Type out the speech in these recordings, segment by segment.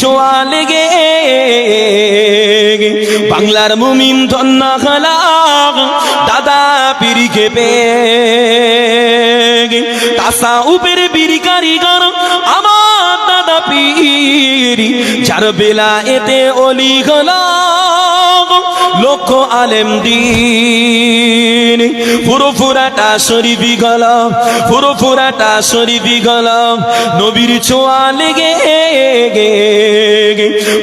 ছোঁয়া লেগে। বাংলার মুমিন ধন্য দাদা পিরি খেপে তাসা উপের বিড়ি কারিগর, আমার দাদা পিরি। চার বেলা এতে অলি গলা লক্ষ আলেম দিন। পুরো ফুরাটা শরীফি গল পুরো ফুরাটা শরীফি গল নবীর ছোঁয়া লেগে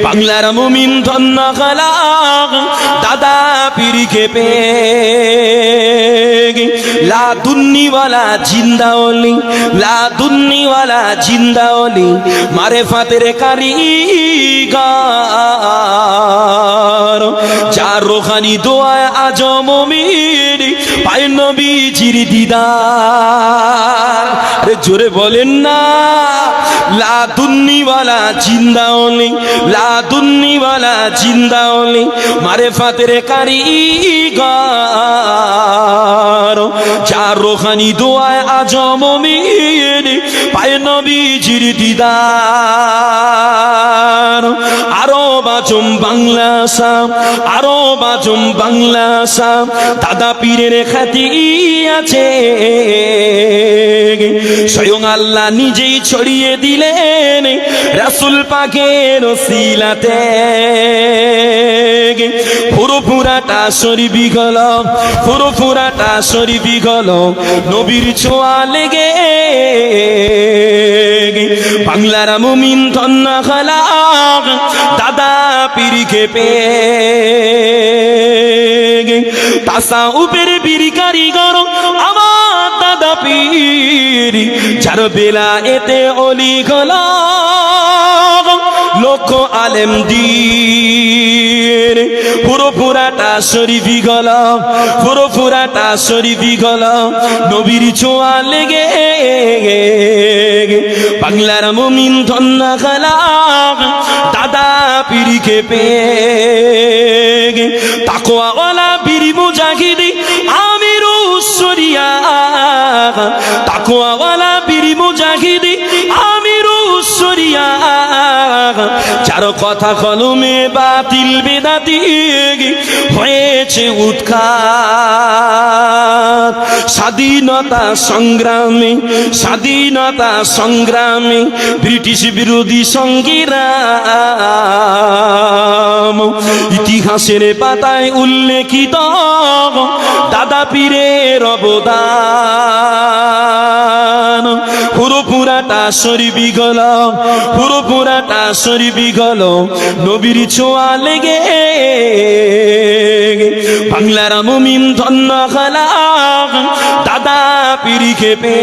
বাংলার মুমিন ধন্য গলা দাদা পিরি খেপে লা দুন্নিওয়ালা জিন্দা ওলি, লা দুন্নিওয়ালা জিন্দা ওলি মারে ফাতের কারিগর। যার রোহানি দোয়ায় আজ মমির পায় নবীজির দিদার। আরে জোরে বলেন না লা দুন্নিওয়ালা জিন্দা ওলি লা দুন্নিওয়ালা জিন্দা ওলি মারে ফাতের কারিগর। যার রোহানি দোয়ায় আজ মমির পায় নবীজির দিদার। আরও বাজুম বাংলা সাম আরও বাজুম বাংলা সাম দাদা পীরের খ্যাতি আছে। স্বয়ং আল্লাহ নিজেই ছড়িয়ে দিলেন রাসুল পাকের সিলাতে পুরো পুরাটা শরীফি গল পুরো পুরাটা শরীফি গল নবীর ছোঁয়া লেগে। বাংলার মুমিন ধন্য খালা খেপে তাসা উপের বিড়ি কারিগর, আমার দাদা পিরি। চার বেলা এতে অলি গলা লক্ষ আলেম দিন পুরো পুরাটা শরীফি গল, পুরো পুরাটা শরীফি গল, নবীর ছোঁয়া লেগে বাংলার মুমিন ধন্য খালা পিড়ি খেপে তাকোয়াওয়ালা বিড়ি মুজাহিদি আমির সরিয়া। তাকোয়াওয়ালা বিড়ি মুজাহিদি আমির সরিয়া। চার কথা কলমে বাতিল বেদাতি হয়েছে উৎখাত। স্বাধীনতা সংগ্রামে স্বাধীনতা সংগ্রামে ব্রিটিশ বিরোধী সংগ্রাম ইতিহাসের পাতায় উল্লেখিত দাদা পীরের অবদান। পুরো পুরাটা শরীফি গল পুরো পুরাটা শরীফি গল নবীর ছোঁয়া লেগে। বাংলার মুমিন ধন্য খালা দাদা পিরি খেপে